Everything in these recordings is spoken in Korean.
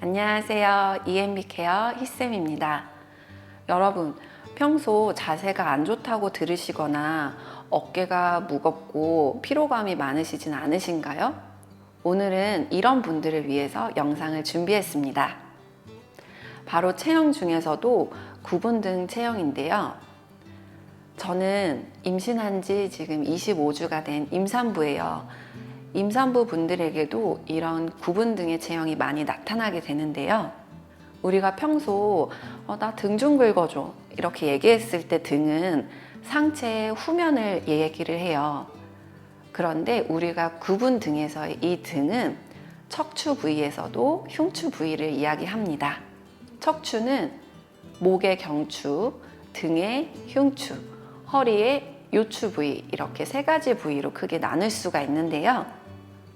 안녕하세요. EMB 케어 희쌤입니다. 여러분, 평소 자세가 안 좋다고 들으시거나 어깨가 무겁고 피로감이 많으시진 않으신가요? 오늘은 이런 분들을 위해서 영상을 준비했습니다. 바로 체형 중에서도 구분 등 체형인데요. 저는 임신한 지 지금 25주가 된 임산부예요. 임산부 분들에게도 이런 구분 등의 체형이 많이 나타나게 되는데요. 우리가 평소 어, 나등 좀 긁어줘 이렇게 얘기했을 때 등은 상체의 후면을 얘기를 해요. 그런데 우리가 구분 등에서의 이 등은 척추 부위에서도 흉추 부위를 이야기합니다. 척추는 목의 경추, 등의 흉추, 허리의 요추 부위 이렇게 세 가지 부위로 크게 나눌 수가 있는데요.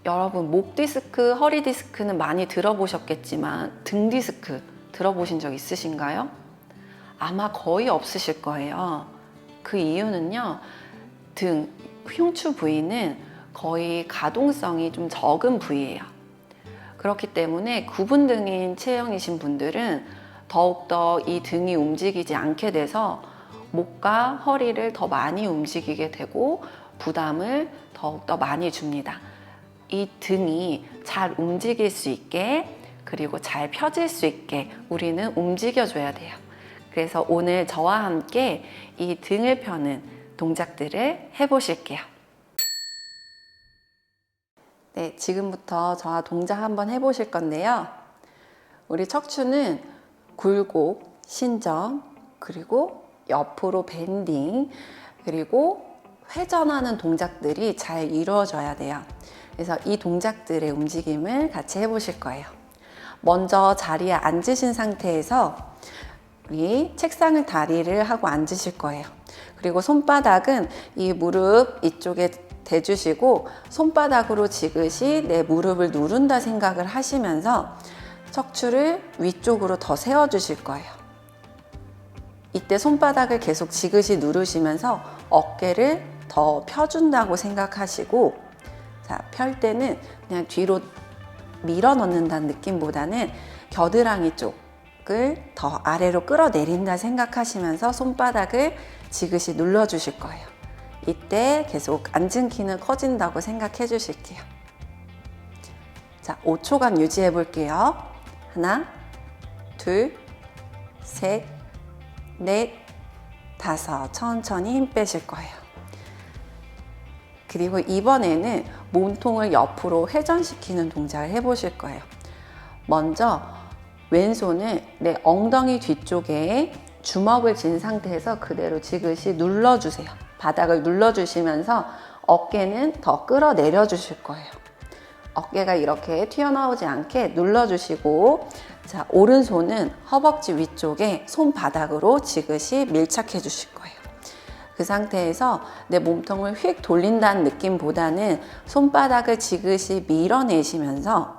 여러분 목 디스크, 허리 디스크는 많이 들어보셨겠지만 등 디스크 들어보신 적 있으신가요? 아마 거의 없으실 거예요. 그 이유는요. 등, 흉추 부위는 거의 가동성이 좀 적은 부위예요. 그렇기 때문에 구분 등인 체형이신 분들은 더욱더 이 등이 움직이지 않게 돼서 목과 허리를 더 많이 움직이게 되고 부담을 더욱더 많이 줍니다. 이 등이 잘 움직일 수 있게 그리고 잘 펴질 수 있게 우리는 움직여줘야 돼요. 그래서 오늘 저와 함께 이 등을 펴는 동작들을 해보실게요. 네, 지금부터 저와 동작 한번 해보실 건데요. 우리 척추는 굴곡, 신정, 그리고 옆으로 밴딩, 그리고 회전하는 동작들이 잘 이루어져야 돼요. 그래서 이 동작들의 움직임을 같이 해보실 거예요. 먼저 자리에 앉으신 상태에서 우리 책상을 다리를 하고 앉으실 거예요. 그리고 손바닥은 이 무릎 이쪽에 대주시고 손바닥으로 지그시 내 무릎을 누른다 생각을 하시면서 척추를 위쪽으로 더 세워 주실 거예요. 이때 손바닥을 계속 지그시 누르시면서 어깨를 더 펴준다고 생각하시고 자, 펼 때는 그냥 뒤로 밀어 넣는다는 느낌보다는 겨드랑이 쪽을 더 아래로 끌어내린다 생각하시면서 손바닥을 지그시 눌러 주실 거예요. 이때 계속 앉은 키는 커진다고 생각해 주실게요. 자, 5초간 유지해 볼게요. 하나, 둘, 셋, 넷, 다섯. 천천히 힘 빼실 거예요. 그리고 이번에는 몸통을 옆으로 회전시키는 동작을 해보실 거예요. 먼저 왼손을 내 엉덩이 뒤쪽에 주먹을 쥔 상태에서 그대로 지그시 눌러주세요. 바닥을 눌러주시면서 어깨는 더 끌어내려 주실 거예요. 어깨가 이렇게 튀어나오지 않게 눌러주시고 자 오른손은 허벅지 위쪽에 손바닥으로 지그시 밀착해 주실 거예요. 그 상태에서 내 몸통을 휙 돌린다는 느낌보다는 손바닥을 지그시 밀어내시면서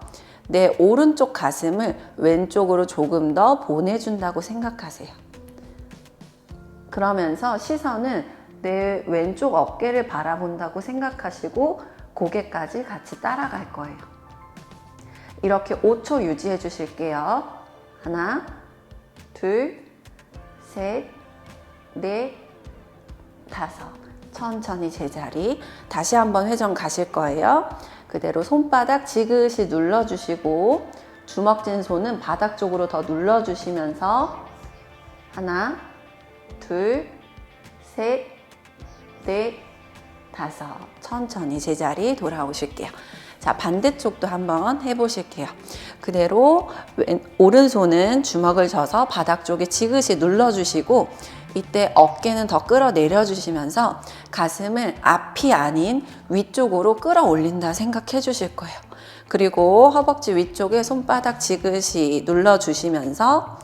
내 오른쪽 가슴을 왼쪽으로 조금 더 보내준다고 생각하세요. 그러면서 시선은 내 왼쪽 어깨를 바라본다고 생각하시고 고개까지 같이 따라갈 거예요. 이렇게 5초 유지해 주실게요. 하나, 둘, 셋, 넷, 다섯. 천천히 제자리. 다시 한번 회전 가실 거예요. 그대로 손바닥 지그시 눌러주시고 주먹 쥔 손은 바닥 쪽으로 더 눌러주시면서 하나, 둘, 셋, 넷, 다섯. 천천히 제자리 돌아오실게요. 자, 반대쪽도 한번 해보실게요. 그대로 왼, 오른손은 주먹을 져서 바닥 쪽에 지그시 눌러주시고 이때 어깨는 더 끌어내려 주시면서 가슴을 앞이 아닌 위쪽으로 끌어올린다 생각해 주실 거예요. 그리고 허벅지 위쪽에 손바닥 지그시 눌러 주시면서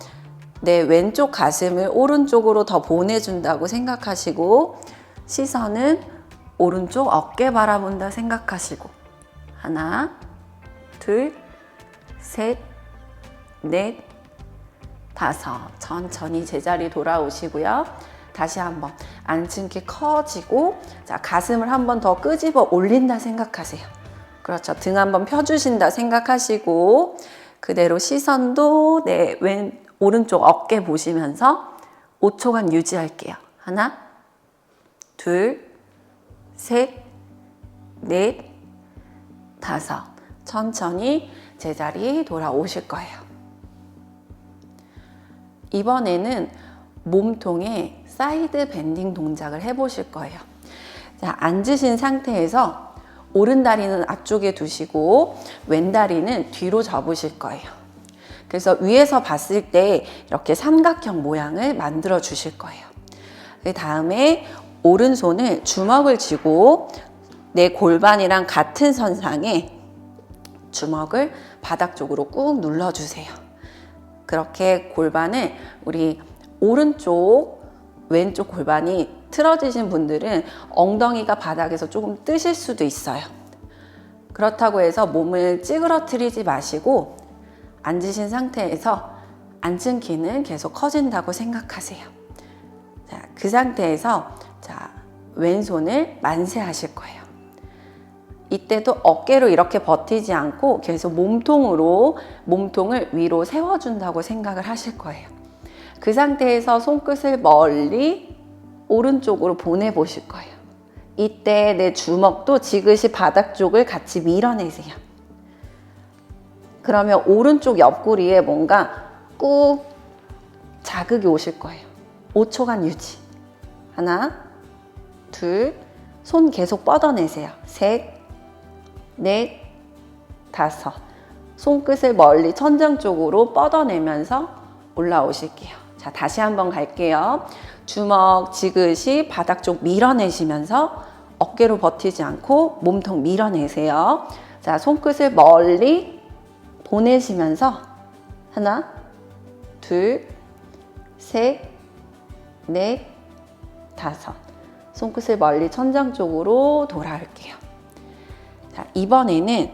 내 왼쪽 가슴을 오른쪽으로 더 보내준다고 생각하시고 시선은 오른쪽 어깨 바라본다 생각하시고 하나, 둘, 셋, 넷, 다섯. 천천히 제자리 돌아오시고요. 다시 한번 앉은 키 커지고 자 가슴을 한번 더 끄집어 올린다 생각하세요. 그렇죠. 등 한번 펴주신다 생각하시고 그대로 시선도 내 왼 오른쪽 어깨 보시면서 5초간 유지할게요. 하나, 둘, 셋, 넷, 다섯. 천천히 제자리 돌아오실 거예요. 이번에는 몸통에 사이드 밴딩 동작을 해보실 거예요. 자, 앉으신 상태에서 오른 다리는 앞쪽에 두시고 왼 다리는 뒤로 접으실 거예요. 그래서 위에서 봤을 때 이렇게 삼각형 모양을 만들어 주실 거예요. 그 다음에 오른손을 주먹을 쥐고 내 골반이랑 같은 선상에 주먹을 바닥 쪽으로 꾹 눌러주세요. 그렇게 골반을 우리 오른쪽, 왼쪽 골반이 틀어지신 분들은 엉덩이가 바닥에서 조금 뜨실 수도 있어요. 그렇다고 해서 몸을 찌그러뜨리지 마시고 앉으신 상태에서 앉은 키는 계속 커진다고 생각하세요. 자, 그 상태에서 자, 왼손을 만세하실 거예요. 이때도 어깨로 이렇게 버티지 않고 계속 몸통으로 몸통을 위로 세워준다고 생각을 하실 거예요. 그 상태에서 손끝을 멀리 오른쪽으로 보내보실 거예요. 이때 내 주먹도 지그시 바닥 쪽을 같이 밀어내세요. 그러면 오른쪽 옆구리에 뭔가 꾹 자극이 오실 거예요. 5초간 유지. 하나, 둘, 손 계속 뻗어내세요. 셋, 넷, 다섯. 손끝을 멀리 천장 쪽으로 뻗어내면서 올라오실게요. 자, 다시 한번 갈게요. 주먹 지그시 바닥 쪽 밀어내시면서 어깨로 버티지 않고 몸통 밀어내세요. 자, 손끝을 멀리 보내시면서 하나, 둘, 셋, 넷, 다섯. 손끝을 멀리 천장 쪽으로 돌아올게요. 자, 이번에는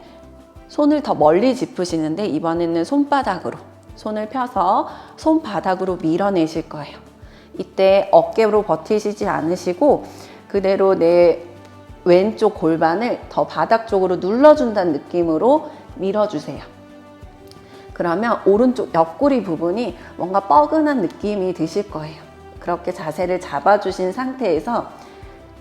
손을 더 멀리 짚으시는데 이번에는 손바닥으로 손을 펴서 손바닥으로 밀어내실 거예요. 이때 어깨로 버티시지 않으시고 그대로 내 왼쪽 골반을 더 바닥 쪽으로 눌러준다는 느낌으로 밀어주세요. 그러면 오른쪽 옆구리 부분이 뭔가 뻐근한 느낌이 드실 거예요. 그렇게 자세를 잡아주신 상태에서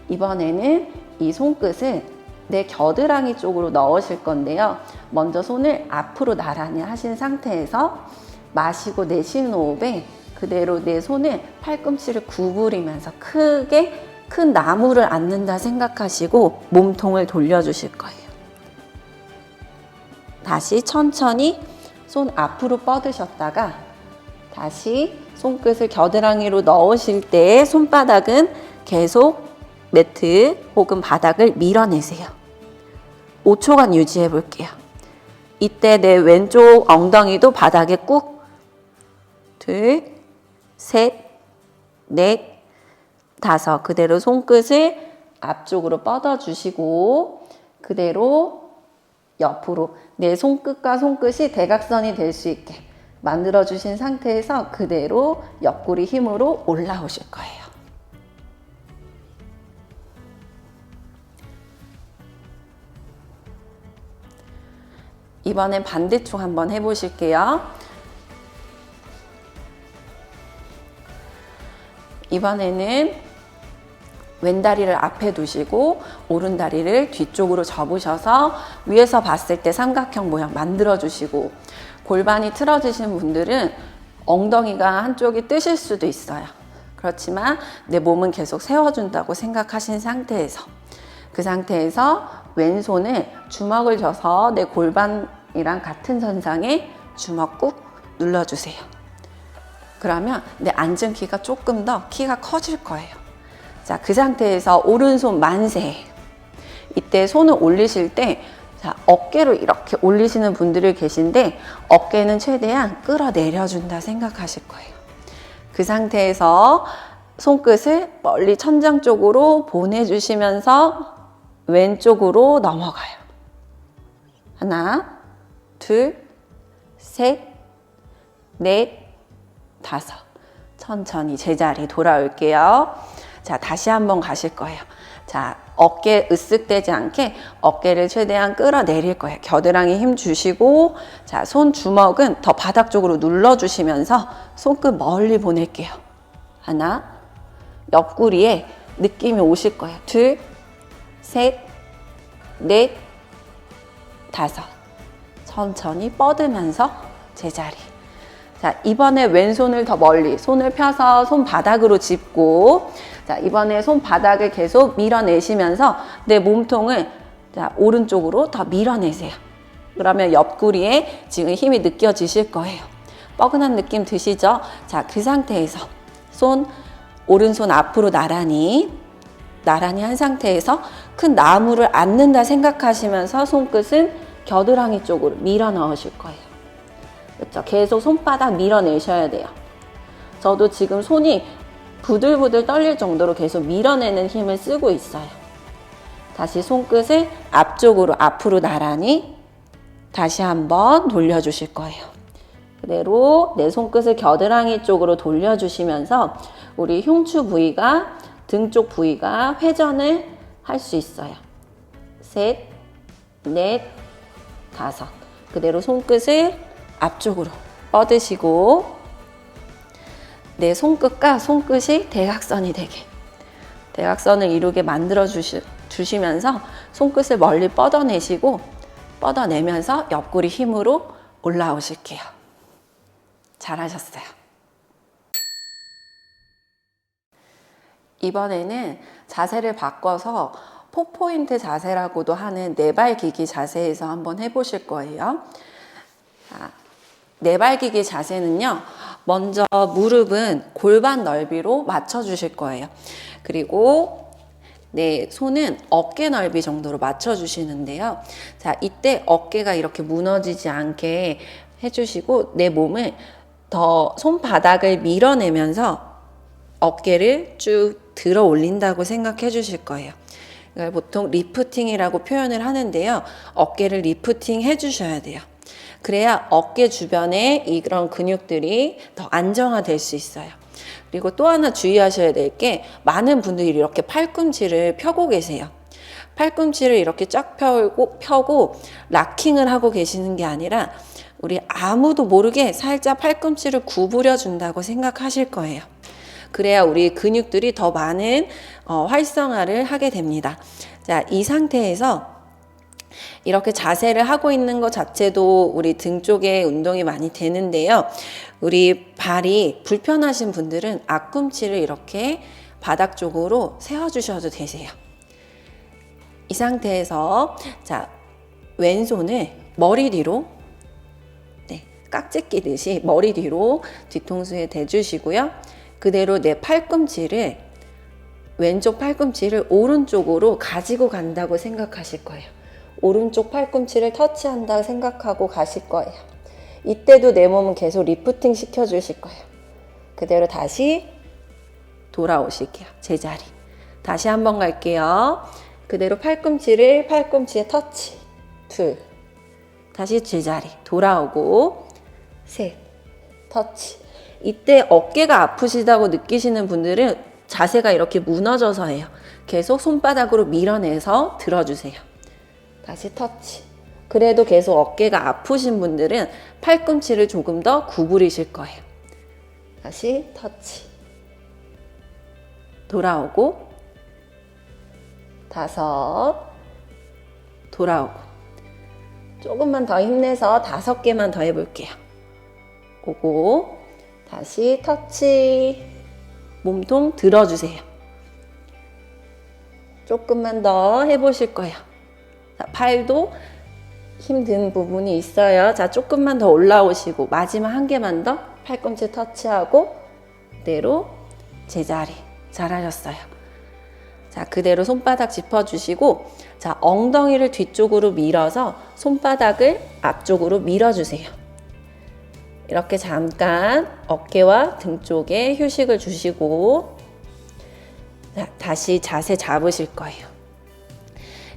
이번에는 이 손끝을 내 겨드랑이 쪽으로 넣으실 건데요. 먼저 손을 앞으로 나란히 하신 상태에서 마시고 내쉬는 호흡에 그대로 내 손을 팔꿈치를 구부리면서 크게 큰 나무를 앉는다 생각하시고 몸통을 돌려주실 거예요. 다시 천천히 손 앞으로 뻗으셨다가 다시 손끝을 겨드랑이로 넣으실 때 손바닥은 계속 매트 혹은 바닥을 밀어내세요. 5초간 유지해 볼게요. 이때 내 왼쪽 엉덩이도 바닥에 꾹 둘, 셋, 넷, 다섯 그대로 손끝을 앞쪽으로 뻗어 주시고 그대로 옆으로 내 손끝과 손끝이 대각선이 될 수 있게 만들어 주신 상태에서 그대로 옆구리 힘으로 올라오실 거예요. 이번엔 반대쪽 한번 해보실게요. 이번에는 왼다리를 앞에 두시고 오른다리를 뒤쪽으로 접으셔서 위에서 봤을 때 삼각형 모양 만들어 주시고 골반이 틀어지신 분들은 엉덩이가 한쪽이 뜨실 수도 있어요. 그렇지만 내 몸은 계속 세워준다고 생각하신 상태에서 그 상태에서 왼손을 주먹을 져서 내 골반이랑 같은 선상에 주먹 꾹 눌러주세요. 그러면 내 앉은 키가 조금 더 키가 커질 거예요. 자, 그 상태에서 오른손 만세. 이때 손을 올리실 때 자, 어깨로 이렇게 올리시는 분들이 계신데 어깨는 최대한 끌어내려준다 생각하실 거예요. 그 상태에서 손끝을 멀리 천장 쪽으로 보내주시면서 왼쪽으로 넘어가요. 하나, 둘, 셋, 넷, 다섯. 천천히 제자리 돌아올게요. 자, 다시 한번 가실 거예요. 자, 어깨 으쓱대지 않게 어깨를 최대한 끌어내릴 거예요. 겨드랑이 힘 주시고, 자, 손 주먹은 더 바닥 쪽으로 눌러주시면서 손끝 멀리 보낼게요. 하나, 옆구리에 느낌이 오실 거예요. 둘, 셋, 넷, 다섯. 천천히 뻗으면서 제자리. 자, 이번에 왼손을 더 멀리, 손을 펴서 손바닥으로 짚고, 자, 이번에 손바닥을 계속 밀어내시면서 내 몸통을 자, 오른쪽으로 더 밀어내세요. 그러면 옆구리에 지금 힘이 느껴지실 거예요. 뻐근한 느낌 드시죠? 자, 그 상태에서 손, 오른손 앞으로 나란히, 나란히 한 상태에서 큰 나무를 앉는다 생각하시면서 손끝은 겨드랑이 쪽으로 밀어 넣으실 거예요. 그렇죠? 계속 손바닥 밀어내셔야 돼요. 저도 지금 손이 부들부들 떨릴 정도로 계속 밀어내는 힘을 쓰고 있어요. 다시 손끝을 앞쪽으로 앞으로 나란히 다시 한번 돌려주실 거예요. 그대로 내 손끝을 겨드랑이 쪽으로 돌려주시면서 우리 흉추 부위가 등 쪽 부위가 회전을 할 수 있어요. 셋, 넷, 다섯. 그대로 손끝을 앞쪽으로 뻗으시고 내 손끝과 손끝이 대각선이 되게 대각선을 이루게 만들어 주시, 주시면서 손끝을 멀리 뻗어내시고 뻗어내면서 옆구리 힘으로 올라오실게요. 잘하셨어요. 이번에는 자세를 바꿔서 포포인트 자세라고도 하는 네발기기 자세에서 한번 해보실 거예요. 자, 네발기기 자세는요, 먼저 무릎은 골반 넓이로 맞춰주실 거예요. 그리고 네, 손은 어깨 넓이 정도로 맞춰주시는데요. 자, 이때 어깨가 이렇게 무너지지 않게 해주시고, 내 몸을 더 손바닥을 밀어내면서 어깨를 쭉 들어 올린다고 생각해 주실 거예요. 이걸 보통 리프팅이라고 표현을 하는데요. 어깨를 리프팅 해 주셔야 돼요. 그래야 어깨 주변에 이런 근육들이 더 안정화될 수 있어요. 그리고 또 하나 주의하셔야 될 게 많은 분들이 이렇게 팔꿈치를 펴고 계세요. 팔꿈치를 이렇게 쫙 펴고, 펴고 락킹을 하고 계시는 게 아니라 우리 아무도 모르게 살짝 팔꿈치를 구부려 준다고 생각하실 거예요. 그래야 우리 근육들이 더 많은 어, 활성화를 하게 됩니다. 자, 이 상태에서 이렇게 자세를 하고 있는 것 자체도 우리 등 쪽에 운동이 많이 되는데요. 우리 발이 불편하신 분들은 앞꿈치를 이렇게 바닥 쪽으로 세워주셔도 되세요. 이 상태에서 자 왼손을 머리 뒤로 네, 깍지 끼듯이 머리 뒤로 뒤통수에 대주시고요. 그대로 내 팔꿈치를 왼쪽 팔꿈치를 오른쪽으로 가지고 간다고 생각하실 거예요. 오른쪽 팔꿈치를 터치한다 생각하고 가실 거예요. 이때도 내 몸은 계속 리프팅 시켜 주실 거예요. 그대로 다시 돌아오실게요. 제자리. 다시 한번 갈게요. 그대로 팔꿈치를 팔꿈치에 터치. 둘. 다시 제자리. 돌아오고. 셋. 터치. 이때 어깨가 아프시다고 느끼시는 분들은 자세가 이렇게 무너져서 해요. 계속 손바닥으로 밀어내서 들어주세요. 다시 터치. 그래도 계속 어깨가 아프신 분들은 팔꿈치를 조금 더 구부리실 거예요. 다시 터치. 돌아오고, 다섯, 돌아오고. 조금만 더 힘내서 다섯 개만 더 해볼게요. 오고, 다시 터치. 몸통 들어주세요. 조금만 더 해보실 거예요. 자, 팔도 힘든 부분이 있어요. 자, 조금만 더 올라오시고, 마지막 한 개만 더 팔꿈치 터치하고, 그대로 제자리. 잘하셨어요. 자, 그대로 손바닥 짚어주시고, 자, 엉덩이를 뒤쪽으로 밀어서 손바닥을 앞쪽으로 밀어주세요. 이렇게 잠깐 어깨와 등 쪽에 휴식을 주시고, 자, 다시 자세 잡으실 거예요.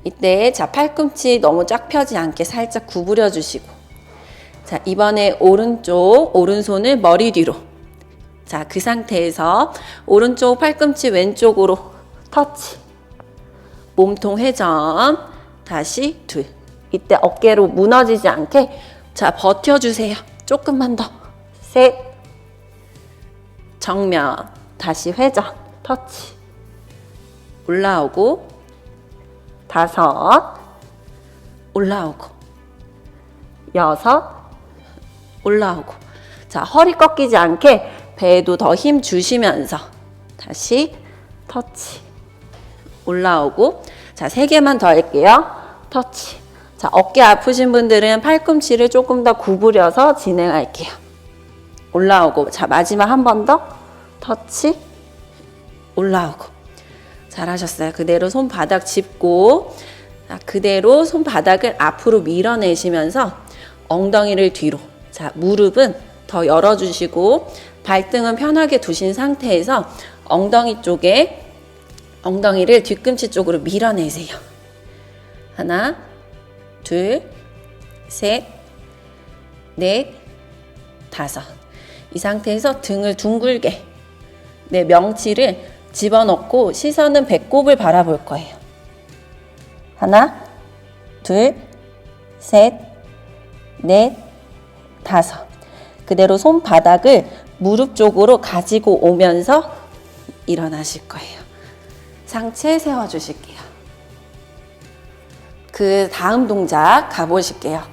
이때 자 팔꿈치 너무 쫙 펴지 않게 살짝 구부려 주시고 자 이번에 오른쪽 오른손을 머리 뒤로 자 그 상태에서 오른쪽 팔꿈치 왼쪽으로 터치 몸통 회전. 다시 둘. 이때 어깨로 무너지지 않게 자 버텨주세요. 조금만 더. 셋. 정면. 다시 회전. 터치. 올라오고. 다섯. 올라오고. 여섯. 올라오고. 자, 허리 꺾이지 않게 배에도 더 힘 주시면서 다시 터치. 올라오고. 자, 세 개만 더 할게요. 터치. 자, 어깨 아프신 분들은 팔꿈치를 조금 더 구부려서 진행할게요. 올라오고. 자, 마지막 한 번 더. 터치. 올라오고. 잘하셨어요. 그대로 손바닥 짚고. 자, 그대로 손바닥을 앞으로 밀어내시면서 엉덩이를 뒤로. 자, 무릎은 더 열어주시고, 발등은 편하게 두신 상태에서 엉덩이 쪽에 엉덩이를 뒤꿈치 쪽으로 밀어내세요. 하나, 둘, 셋, 넷, 다섯. 이 상태에서 등을 둥글게 내 명치를 집어넣고 시선은 배꼽을 바라볼 거예요. 하나, 둘, 셋, 넷, 다섯. 그대로 손바닥을 무릎 쪽으로 가지고 오면서 일어나실 거예요. 상체 세워주실게요. 그 다음 동작 가보실게요.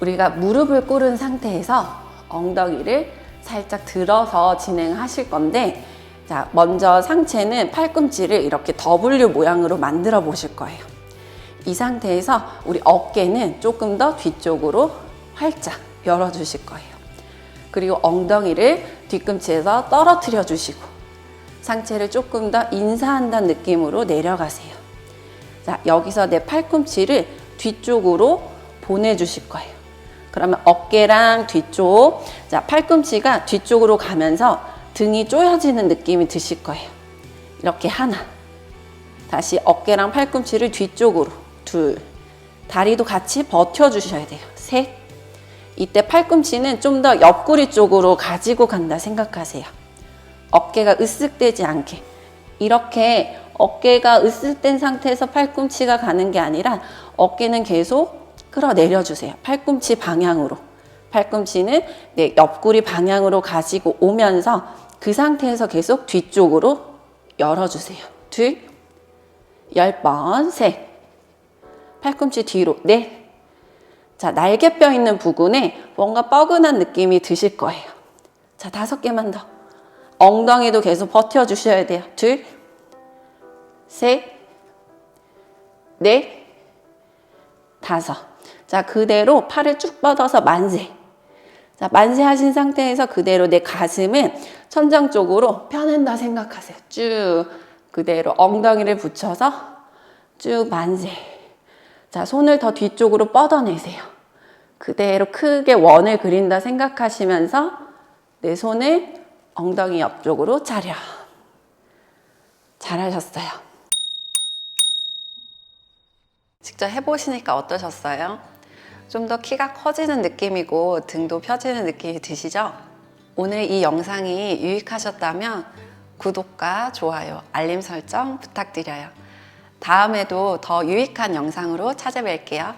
우리가 무릎을 꿇은 상태에서 엉덩이를 살짝 들어서 진행하실 건데, 자, 먼저 상체는 팔꿈치를 이렇게 W 모양으로 만들어 보실 거예요. 이 상태에서 우리 어깨는 조금 더 뒤쪽으로 활짝 열어 주실 거예요. 그리고 엉덩이를 뒤꿈치에서 떨어뜨려 주시고, 상체를 조금 더 인사한다는 느낌으로 내려가세요. 자, 여기서 내 팔꿈치를 뒤쪽으로 보내주실 거예요. 그러면 어깨랑 뒤쪽, 자, 팔꿈치가 뒤쪽으로 가면서 등이 쪼여지는 느낌이 드실 거예요. 이렇게 하나. 다시 어깨랑 팔꿈치를 뒤쪽으로. 둘. 다리도 같이 버텨주셔야 돼요. 셋. 이때 팔꿈치는 좀 더 옆구리 쪽으로 가지고 간다 생각하세요. 어깨가 으쓱대지 않게. 이렇게 어깨가 으쓱된 상태에서 팔꿈치가 가는 게 아니라 어깨는 계속 끌어내려 주세요. 팔꿈치 방향으로. 팔꿈치는 내 옆구리 방향으로 가지고 오면서 그 상태에서 계속 뒤쪽으로 열어주세요. 둘, 열 번, 셋. 팔꿈치 뒤로, 넷. 자, 날개뼈 있는 부분에 뭔가 뻐근한 느낌이 드실 거예요. 자, 다섯 개만 더. 엉덩이도 계속 버텨주셔야 돼요. 둘, 셋, 넷, 다섯. 자, 그대로 팔을 쭉 뻗어서 만세. 자, 만세 하신 상태에서 그대로 내 가슴은 천장 쪽으로 펴낸다 생각하세요. 쭉. 그대로 엉덩이를 붙여서 쭉 만세. 자, 손을 더 뒤쪽으로 뻗어내세요. 그대로 크게 원을 그린다 생각하시면서 내 손을 엉덩이 옆쪽으로 차려. 잘하셨어요. 직접 해보시니까 어떠셨어요? 좀 더 키가 커지는 느낌이고 등도 펴지는 느낌이 드시죠? 오늘 이 영상이 유익하셨다면 구독과 좋아요, 알림 설정 부탁드려요. 다음에도 더 유익한 영상으로 찾아뵐게요.